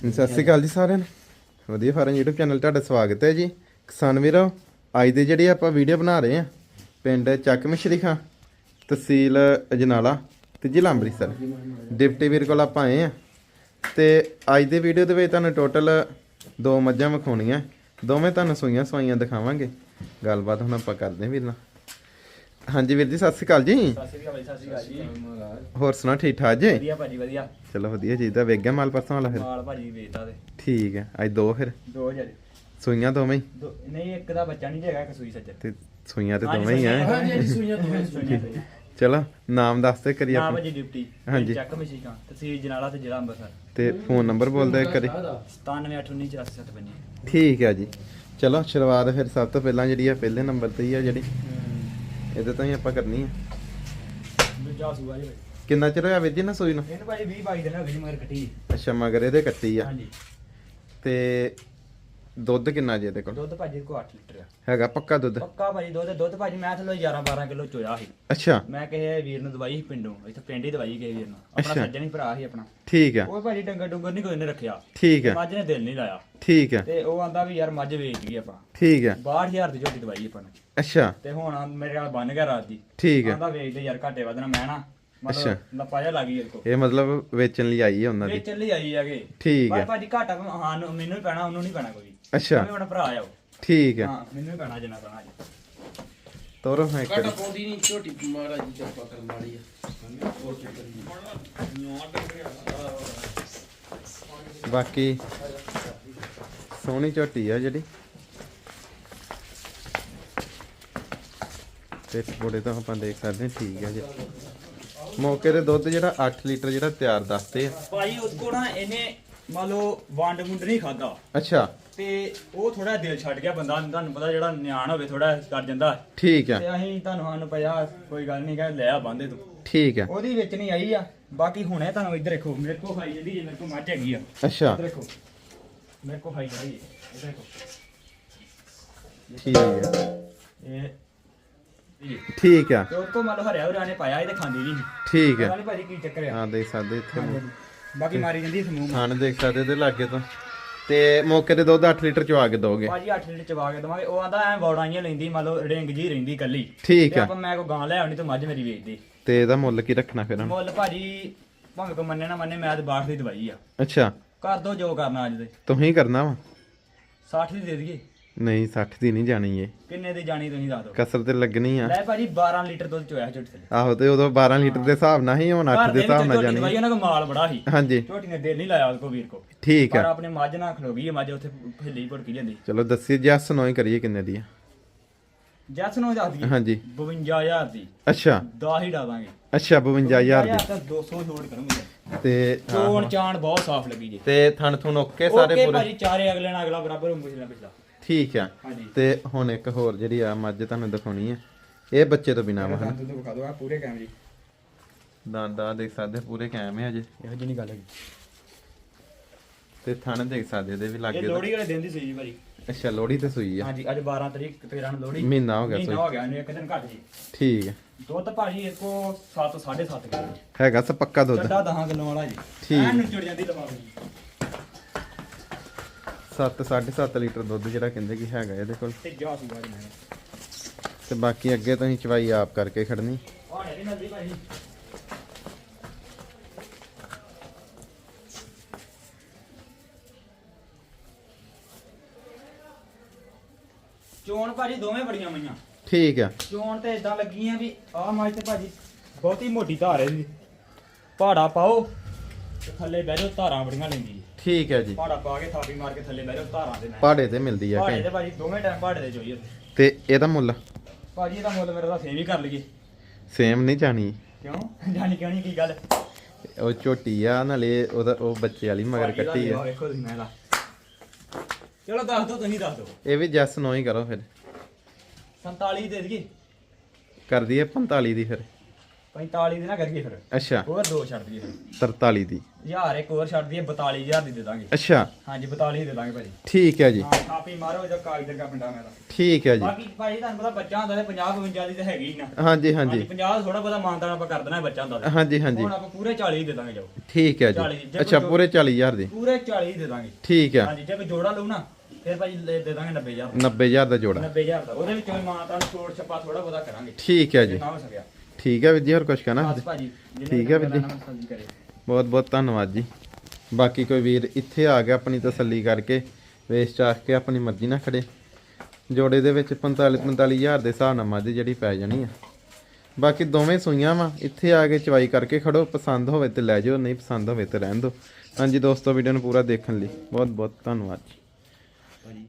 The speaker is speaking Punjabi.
ਸਤਿ ਸ਼੍ਰੀ ਅਕਾਲ ਜੀ ਸਾਰਿਆਂ ਨੂੰ। ਵਧੀਆ ਫਾਰਮ YouTube ਚੈਨਲ ਤੁਹਾਡਾ ਸਵਾਗਤ ਹੈ ਜੀ। ਕਿਸਾਨ ਵੀਰੋ, ਅੱਜ ਦੇ ਜਿਹੜੀ ਆਪਾਂ ਵੀਡੀਓ ਬਣਾ ਰਹੇ ਆ ਪਿੰਡ ਚੱਕ ਮਿਸ਼ਰੀ ਖਾਂ, ਤਹਿਸੀਲ ਅਜਨਾਲਾ ਤੇ ਜ਼ਿਲ੍ਹਾ ਅੰਮ੍ਰਿਤਸਰ। ਡਿਪਟੀ ਵੀਰ ਕੋਲ ਆਪਾਂ ਆਏ ਆ ਤੇ ਅੱਜ ਦੇ ਵੀਡੀਓ ਦੇ ਵਿੱਚ ਤੁਹਾਨੂੰ ਟੋਟਲ ਦੋ ਮੱਝਾਂ ਵਿਖਾਉਣੀਆਂ। ਦੋਵੇਂ ਤੁਹਾਨੂੰ ਸੂਈਆਂ ਸਵਾਈਆਂ ਦਿਖਾਵਾਂਗੇ। ਗੱਲਬਾਤ ਹੁਣ ਆਪਾਂ ਕਰਦੇ ਹਾਂ ਵੀਰ ਨਾਲ। ਹਾਂਜੀ ਵੀਰ ਜੀ ਸਤਿ ਸ਼੍ਰੀ ਅਕਾਲ ਜੀ। ਸਤਿ ਸ਼੍ਰੀ ਅਕਾਲ ਸਤਿ ਸ਼੍ਰੀ ਅਕਾਲ ਜੀ। ਹੋਰ ਸੁਣਾ ਠੀਕ ਠਾਕ ਜੀ? ਵਧੀਆ ਭਾਜੀ ਵਧੀਆ। ਚਲੋ ਵਧੀਆ ਜੀ ਦਾ ਵੇਖ ਗਿਆ ਮਾਲ ਪਰਸੋਂ ਵਾਲਾ ਫਿਰ? ਮਾਲ ਭਾਜੀ ਵੇਚਦਾ ਤੇ। ਠੀਕ ਹੈ ਅੱਜ ਦੋ ਫਿਰ? ਦੋ ਹਜ਼ਾਰ। ਸੂਈਆਂ ਦੋਵੇਂ ਹੀ? ਦੋ ਨਹੀਂ ਇੱਕ ਦਾ ਬੱਚਾ ਨਹੀਂ ਹੈਗਾ ਇੱਕ ਸੂਈ ਸੱਜਰ ਤੇ ਸੂਈਆਂ ਤੇ ਦੋਵੇਂ ਹੀ ਆ। ਹਾਂਜੀ ਹਾਂਜੀ ਸੂਈਆਂ ਦੋਵੇਂ ਸੂਈਆਂ ਦੋਵੇਂ। ਚਲੋ ਨਾਮ ਦੱਸ ਤੇ ਕਰੀ ਨਾਮ ਆਪਣਾ। ਡਿਪਟੀ ਹਾਂਜੀ। ਚੱਕ ਮਸ਼ੀਕਾਂ ਤਹਿਸੀਲ ਜਨਾਲਾ ਤੇ ਜ਼ਿਲ੍ਹਾ ਅੰਮ੍ਰਿਤਸਰ ਤੇ ਫੋਨ ਨੰਬਰ ਬੋਲਦੇ ਕਰੀ 9789447755 ਠੀਕ ਹੈ ਜੀ। ਚਲੋ ਸ਼ੁਰੂਆਤ ਫਿਰ ਸਭ ਤੋਂ ਪਹਿਲਾਂ ਜਿਹੜੀ ਆ ਪਹਿਲੇ ਨੰਬਰ ਤੇ ਹੀ ਆ ਜਿਹੜੀ। ਇਹਦੇ ਤੋਂ ਹੀ ਆਪਾਂ ਕਰਨੀ ਆ। ਦੂਜਾ ਸੂਆ ਜੀ ਭਾਈ ਕਿੰਨਾ ਚਿਰ ਹੋਇਆ ਵੀਰ ਜੀ ਨਾ ਸੂਈ ਨੂੰ? ਇਹਨੂੰ ਭਾਜੀ 20 22 ਦਿਨ ਹੋ ਗਏ ਜੀ ਮਗਰ ਕੱਟੀ। ਅੱਛਾ ਮਗਰ ਇਹਦੇ ਕੱਟੀ ਆ। ਹਾਂਜੀ। ਤੇ ਦੁੱਧ ਕਿੰਨਾ ਜੀ ਇਹਦੇ ਕੋਲ? ਦੁੱਧ ਭਾਜੀ ਕੋ 8 ਲੀਟਰ ਆ। ਹੈਗਾ ਪੱਕਾ ਦੁੱਧ? ਪੱਕਾ ਭਾਜੀ ਦੁੱਧ ਦੁੱਧ ਭਾਜੀ ਮੈਂ ਥੱਲੇ 11 12 ਕਿਲੋ ਚੋਇਆ ਸੀ। ਅੱਛਾ। ਮੈਂ ਕਿਸੇ ਵੀਰ ਨੂੰ ਦਵਾਈ ਸੀ ਪਿੰਡੋਂ ਇੱਥੇ ਪਿੰਡ ਹੀ ਦਵਾਈ ਗਏ ਵੀਰ ਨੂੰ। ਆਪਣਾ ਅੱਛਾ। ਸੱਜਣ ਹੀ ਭਰਾ ਸੀ ਆਪਣਾ। ਠੀਕ ਆ। ਉਹ ਭਾਜੀ ਡੰਗਰ ਡੁੰਗਰ ਨਹੀਂ ਕੋਈ ਨੇ ਰੱਖਿਆ। ਠੀਕ ਆ। ਮੱਝ ਨੇ ਦਿਲ ਨਹੀਂ ਲਾਇਆ। ਠੀਕ ਆ। ਤੇ ਉਹ ਆਂਦਾ ਵੀ ਯਾਰ ਮੱਝ ਵੇਚ ਦਈਏ ਆਪਾਂ। ਠੀਕ ਆ। 62000 ਦੀ ਝੋਟੀ ਦਵਾਈ ਆਪਾਂ ਨੇ। ਅੱਛਾ। ਤੇ ਹੁਣ ਮੇਰੇ ਨਾਲ ਬੰਨ ਗਿਆ ਰਾਤ ਦੀ। ਠੀਕ ਆ। ਆਂਦਾ ਵੇਚ ਦੇ ਯਾਰ ਘਾਟੇ ਵਧਣਾ ਮੈਂ ਨਾ ਅੱਛਾ। ਜਿਹਾ ਲੱਗ ਗਿਆ ਕੋ ਇਹ ਮਤਲਬ ਵੇਚਣ ਲਈ ਆਈ ਹੈ ਉਹਨਾਂ ਇਹ ਦੀ ਚੱਲੀ ਆਈ ਹੈਗੇ ਠੀਕ ਆ ਭਾਜੀ ਘਾਟਾ ਹਾਂ ਮੈਨੂੰ ਹੀ ਪੈਣਾ ਉਹਨੂੰ ਨਹੀਂ ਪੈਣਾ ਕੋਈ। ਅੱਛਾ। ਮੈਂ ਆਪਣਾ ਭਰਾ ਆ ਉਹ। ਠੀਕ ਆ ਹਾਂ ਮੈਨੂੰ ਹੀ ਪੈਣਾ ਜਿੰਨਾ ਪੈਣਾ ਜੀ ਤੋਰੋ ਹਾਂ ਇੱਕ ਘਾਟਾ। ਪਾਉਂਦੀ ਨਹੀਂ ਝੋਟੀ ਮਹਾਰਾਜ ਜੀ ਕਿਰਪਾ ਕਰਨ ਵਾਲੀ ਆ। ਬਾਕੀ ਸੋਹਣੀ ਝੋਟੀ ਆ ਜਿਹੜੀ। ਤੇ ਬੋੜੇ ਤਾਂ ਆਪਾਂ ਦੇਖ ਸਕਦੇ ਹਾਂ ਠੀਕ ਆ ਜੀ। ਮੌਕੇ ਤੇ ਦੁੱਧ ਜਿਹੜਾ 8 ਲੀਟਰ ਜਿਹੜਾ ਤਿਆਰ ਦੱਸਦੇ ਆ। ਭਾਈ ਉਸ ਕੋ ਨਾ ਇਹਨੇ ਮੰਨ ਲਓ ਵੰਡ ਵੁੰਡ ਨਹੀਂ ਖਾਦਾ ਅੱਛਾ। ਤੇ ਉਹ ਥੋੜਾ ਦਿਲ ਛੱਡ ਗਿਆ ਬੰਦਾ ਤੁਹਾਨੂੰ ਪਤਾ ਜਿਹੜਾ ਨਿਆਣ ਹੋਵੇ ਥੋੜਾ ਕਰ ਜਾਂਦਾ। ਠੀਕ ਆ। ਤੇ ਅਸੀਂ ਤੁਹਾਨੂੰ ਸਾਨੂੰ ਪਿਆ ਕੋਈ ਗੱਲ ਨਹੀਂ ਕਹੇ ਲੈ ਆ ਬੰਦੇ ਤੂੰ। ਠੀਕ ਆ। ਉਹਦੀ ਵਿੱਚ ਨਹੀਂ ਆਈ ਆ। ਬਾਕੀ ਹੁਣੇ ਤੁਹਾਨੂੰ ਇੱਧਰ ਦੇਖੋ ਮੇਰੇ ਕੋ ਖਾਈ ਜਾਂਦੀ ਜੇ ਮੇਰੇ ਕੋ ਮੱਝ ਹੈਗੀ ਆ। ਅੱਛਾ। ਇੱਧਰ ਦੇਖੋ। ਮੇਰੇ ਕੋ ਖਾਈ ਜਾਂਦੀ ਹੈ ਇੱਧਰ ਦੇਖੋ। ਠੀਕ ਆ। ਇਹ ਠੀਕ ਆ। ਤੇ ਉਹ ਕੋ ਮੰਨ ਲਓ ਹਰਿਆ ਹੁਰਿਆ ਨੇ ਪਾਇਆ ਇਹ ਤੇ ਖਾਂਦੀ ਨਹੀਂ ਠੀਕ ਪਤਾ ਆ ਨਹੀਂ ਭਾਜੀ ਕੀ ਚੱਕਰ ਆ। ਹਾਂ ਦੇਖ ਸਕਦੇ ਇੱਥੇ ਮੂੰਹ। ਬਾਕੀ ਮਾਰੀ ਜਾਂਦੀ ਸਮੂਹ ਥਣ ਦੇਖ ਸਕਦੇ ਤੇ ਲਾਗੇ ਤੋਂ। ਤੇ ਮੌਕੇ ਤੇ ਦੁੱਧ 8 ਲੀਟਰ ਚਵਾ ਕੇ ਦੋਗੇ ਭਾਜੀ 8 ਲੀਟਰ ਚਵਾ ਕੇ ਦਵਾਂਗੇ। ਉਹ ਆਂਦਾ ਐ ਬੌੜਾਈਆਂ ਲੈਂਦੀ ਮੰਨ ਲਓ ਰਿੰਗ ਜੀ ਰਹਿੰਦੀ ਕੱਲੀ ਠੀਕ ਤੇ ਆ। ਆਪਾਂ ਮੈਂ ਕੋ ਗਾਂ ਲੈ ਆਉਣੀ ਤੇ ਮੱਝ ਮੇਰੀ ਵੇਚਦੀ। ਤੇ ਇਹਦਾ ਮੁੱਲ ਕੀ ਰੱਖਣਾ ਫਿਰ? ਹੁਣ ਮੁੱਲ ਭਾਜੀ ਭਾਵੇਂ ਕੋ ਮੰਨੇ ਨਾ ਮੰਨੇ ਮੈਂ ਤੇ 62 ਦੀ ਦਵਾਈ ਆ। ਅੱਛਾ। ਕਰ ਦੋ ਜੋ ਕਰਨਾ ਅੱਜ ਦੇ ਤੁਸੀਂ ਕਰਨਾ ਵਾ। 60 ਦੀ ਦੇ ਦਈਏ। ਨਹੀਂ 60 ਦੀ ਨਹੀਂ ਜਾਣੀ ਇਹ। ਕਿੰਨੇ ਦੀ ਜਾਣੀ ਤੁਸੀਂ ਦੱਸ ਦਿਓ। ਕਸਰ ਤੇ ਲੱਗਣੀ ਆ। ਲੈ ਭਾਜੀ 12 ਲੀਟਰ ਦੁੱਧ ਚੋਇਆ ਝੋਟੀ ਥੱਲੇ ਆਹੋ ਤੇ ਉਦੋਂ 12 ਲੀਟਰ ਦੇ ਹਿਸਾਬ ਨਾਲ ਹੀ ਹੁਣ 8 ਘਰ ਦੇ ਹਿਸਾਬ ਨਾਲ ਜਾਣੀ। ਦਵਾਈ ਉਹਨਾਂ ਕੋ ਮਾਲ ਬੜਾ ਸੀ। ਹਾਂਜੀ। ਝੋਟੀ ਨੇ ਦਿਲ ਨਹੀਂ ਲਾਇਆ ਉਹਦੇ ਕੋ ਵੀਰ ਕੋ ਠੀਕ ਪਰ ਆ ਆਪਣੇ ਮੱਝ ਨਾਲ ਖਲੋ ਗਈ ਹੈ ਮੱਝ ਉੱਥੇ ਹਿੱਲੀ ਭੜਕੀ ਜਾਂਦੀ। ਚਲੋ ਦੱਸੀ ਜੱਸ ਨੋਈ ਕਰੀਏ ਕਿੰਨੇ ਦੀ ਆ? ਜੱਸ ਨੂੰ ਦੱਸ ਦਈਏ। ਹਾਂਜੀ। 52000 ਦੀ। ਅੱਛਾ। 10 ਹੀ ਡਾਵਾਂਗੇ। ਅੱਛਾ 52000 ਦੀ। ਤਾਂ 200 ਛੋੜ ਕਰੂੰਗੇ ਤੇ ਚੋਣ ਚਾਣ ਬਹੁਤ ਸਾਫ਼ ਲੱਗੀ ਜੀ। ਤੇ ਥਣ ਥੁਣ ਓਕੇ ਸਾਰੇ ਓਕੇ ਪੂਰੇ? ਭਾਜੀ ਚਾਰੇ ਅਗਲੇ ਨਾਲ ਅਗਲਾ ਬਰਾਬਰ ਪਿਛਲਾ ਪਿਛਲਾ। ਠੀਕ ਆ। ਹਾਂਜੀ। ਤੇ ਹੁਣ ਇੱਕ ਹੋਰ ਜਿਹੜੀ ਆ ਮੱਝ ਤੁਹਾਨੂੰ ਦਿਖਾਉਣੀ ਆ। ਇਹ ਬੱਚੇ ਤੋਂ ਬਿਨਾ ਵਾ ਹਨ? ਦੁੱਧ ਵਿਖਾ ਦੋ ਆ ਪੂਰੇ ਕੈਮ ਜੀ। ਦੰਦਾਂ ਦੇਖ ਸਕਦੇ ਪੂਰੇ ਕਾਇਮ ਹੈ ਅਜੇ ਇਹੋ ਜਿਹੀ ਨਹੀਂ ਗੱਲ ਹੈਗੀ। ਤੇ ਥਣ ਦੇਖ ਸਕਦੇ ਇਹਦੇ ਵੀ ਇਹ ਲੱਗੇ ਲੋੜੀ ਵਾਲੇ ਦਿਨ ਦੀ ਸੀ ਜੀ ਭਾਜੀ। ਅੱਛਾ ਲੋਹੜੀ ਤੇ ਸੂਈ ਆ। ਹਾਂਜੀ ਅੱਜ 12 ਤਰੀਕ 13 ਨੂੰ ਲੋੜੀ ਮਹੀਨਾ ਹੋ ਗਿਆ ਮਹੀਨਾ ਸੂਈ। ਹੋ ਗਿਆ ਇਹਨੂੰ ਇੱਕ ਦਿਨ ਘੱਟ ਜੀ। ਠੀਕ ਹੈ ਦੁੱਧ ਭਾਜੀ ਇੱਕੋ 7 7.5 ਕਿਲੋ। ਹੈਗਾ ਸ ਪੱਕਾ ਦੁੱਧ। ਚੱਡਾ 10 ਕਿਲੋ ਵਾਲਾ ਜੀ। ਠੀਕ। ਐਨ ਨੁੱਚੜ ਜਾਂਦੀ ਲਫਾਫੇ ਜੀ। 7 7.5 ਲੀਟਰ ਦੁੱਧ ਜਿਹੜਾ ਕਹਿੰਦੇ ਕਿ ਹੈਗਾ ਇਹਦੇ ਕੋਲ। ਤੇ ਜਾ ਸੂਗਾ ਜੀ ਮੈਂ। ਤੇ ਬਾਕੀ ਅੱਗੇ ਤੁਸੀਂ ਚਵਾਈ ਆਪ ਕਰਕੇ ਖੜਨੀ। ਨਹੀਂ ਚੋਣ ਭਾਜੀ ਦੋਵੇਂ ਬੜੀਆਂ ਮਈਆਂ ਠੀਕ ਆ। ਚੋਣ ਤੇ ਇਦਾਂ ਲੱਗੀਆਂ ਵੀ ਆਹ ਮਾਝ ਤੇ ਭਾਜੀ ਬਹੁਤੀ ਮੋਟੀ ਧਾਰ ਹੈ ਜੀ ਪਹਾੜਾ ਪਾਓ ਤੇ ਥੱਲੇ ਬਹਿ ਜਾਓ ਧਾਰਾਂ ਬੜੀਆਂ ਲੈਂਦੀ। ਠੀਕ ਹੈ ਜੀ। ਪਹਾੜਾ ਪਾ ਕੇ ਥਾਪੀ ਮਾਰ ਕੇ ਥੱਲੇ ਬਹਿ ਜਾਓ ਧਾਰਾਂ ਦੇ ਨਾਲ ਪਹਾੜੇ ਤੇ ਮਿਲਦੀ ਆ ਪਹਾੜੇ ਕਿ? ਤੇ ਭਾਜੀ ਦੋਵੇਂ ਟਾਈਮ ਪਹਾੜੇ ਦੇ ਚੋਈ ਤੇ ਇਹਦਾ ਮੁੱਲ? ਭਾਜੀ ਇਹਦਾ ਮੁੱਲ ਮੇਰਾ ਤਾਂ ਸੇਵ ਹੀ ਕਰ ਲਈਏ। ਸੇਮ ਨਹੀਂ ਜਾਣੀ। ਕਿਉਂ? ਜਾਣੀ ਕਿਉਂ ਨਹੀਂ ਕੀ ਗੱਲ? ਉਹ ਝੋਟੀ ਆ ਨਾਲੇ ਉਹਦਾ ਉਹ ਬੱਚੇ ਵਾਲੀ ਮਗਰ ਦਾ ਕੱਟੀ ਆ। ਵੇਖੋ ਤੁਸੀਂ ਮੇਰਾ ਚਲੋ ਦੱਸ ਦਿਓ ਤੁਸੀਂ ਦੱਸ ਦਿਓ। ਇਹ ਵੀ ਜੈਸ ਨੋ ਹੀ ਕਰੋ ਫਿਰ। 47 ਦੇ ਦਈਏ। ਕਰ ਦਈਏ 45 ਦੀ ਫਿਰ। 45 ਦੀ ਨਾ ਕਰੀਏ ਫਿਰ। ਅੱਛਾ। ਹੋਰ ਦੋ ਛੱਡ ਦਈਏ ਫਿਰ। 43 ਦੀ। ਹਜ਼ਾਰ ਇੱਕ ਹੋਰ ਛੱਡ ਦਈਏ 42000 ਦੀ ਦੇ ਦਾਂਗੇ। ਅੱਛਾ। ਹਾਂਜੀ 42 ਦੇ ਦਾਂਗੇ ਭਾਜੀ। ਠੀਕ ਹੈ ਜੀ। ਹਾਂ ਕਾਪੀ ਮਾਰੋ ਜੋ ਕਾਗਜ਼ ਦਾ ਪਿੰਡਾ ਮੇਰਾ ਠੀਕ ਹੈ ਜੀ। ਬਾਕੀ ਭਾਜੀ ਤੁਹਾਨੂੰ ਪਤਾ ਬੱਚਾ ਹੁੰਦਾ ਤੇ 50 52 ਦੀ ਤਾਂ ਹੈਗੀ ਹੀ ਨਾ। ਹਾਂਜੀ ਹਾਂਜੀ। 50 ਥੋੜਾ ਬਹੁਤਾ ਮਾਨਤਾਨ ਆਪਾਂ ਕਰ ਦੇਣਾ ਬੱਚਾ ਹੁੰਦਾ। ਹਾਂਜੀ ਹਾਂਜੀ। ਹੁਣ ਆਪਾਂ ਪੂਰੇ 40 ਦੇ ਦਾਂਗੇ ਜਾਓ। ਠੀਕ ਹੈ 40 ਜੀ ਅੱਛਾ ਪੂਰੇ 40000 ਦੀ। ਪੂਰੇ 40 ਦੇ ਦਾਂਗੇ। ਠੀਕ ਹੈ। ਹਾਂਜੀ ਜੇ ਕੋਈ ਜੋੜਾ ਲਊ ਨਾ ਫਿਰ ਭਾਜੀ ਦੇ ਦਾਂਗੇ 90000 90000 ਦਾ। ਜੋੜਾ। 90000 ਦਾ। ਉਹਦੇ ਵਿੱਚੋਂ ਮਾਨਤਾਨ ਛੋੜ ਛੱਪਾ ਥੋੜਾ ਬਹੁਤਾ ਕਰਾਂਗੇ। ਠੀਕ ਹੈ ਜੇ। ਜੀ ਨਾ ਹੋ ਸਕਿਆ। ਠੀਕ ਹੈ ਵੀਰ ਜੀ ਹੋਰ ਕੁਝ ਕਹਿਣਾ? ਬਸ ਭਾਜੀ ਠੀਕ ਹੈ ਵੀਰ ਜੀ। ਬਹੁਤ ਬਹੁਤ ਧੰਨਵਾਦ ਜੀ। ਬਾਕੀ ਕੋਈ ਵੀਰ ਇੱਥੇ ਆ ਗਿਆ ਆਪਣੀ ਤਸੱਲੀ ਕਰਕੇ ਵੇਚ ਚਾਖ ਕੇ ਆਪਣੀ ਮਰਜ਼ੀ ਨਾਲ ਖੜੇ। ਜੋੜੇ ਦੇ ਵਿੱਚ 45 45000 ਦੇ ਹਿਸਾਬ ਨਾਲ ਮੱਝ ਜਿਹੜੀ ਪੈ ਜਾਣੀ ਆ। ਬਾਕੀ ਦੋਵੇਂ ਸੂਈਆਂ ਵਾ ਇੱਥੇ ਆ ਕੇ ਚਵਾਈ ਕਰਕੇ ਖੜੋ ਪਸੰਦ ਹੋਵੇ ਤੇ ਲੈ ਜਾਓ ਨਹੀਂ ਪਸੰਦ ਹੋਵੇ ਤੇ ਰਹਿਣ ਦਿਓ। ਹਾਂਜੀ ਦੋਸਤੋ ਵੀਡੀਓ ਨੂੰ ਪੂਰਾ ਦੇਖਣ ਲਈ ਬਹੁਤ ਬਹੁਤ ਧੰਨਵਾਦ ਜੀ।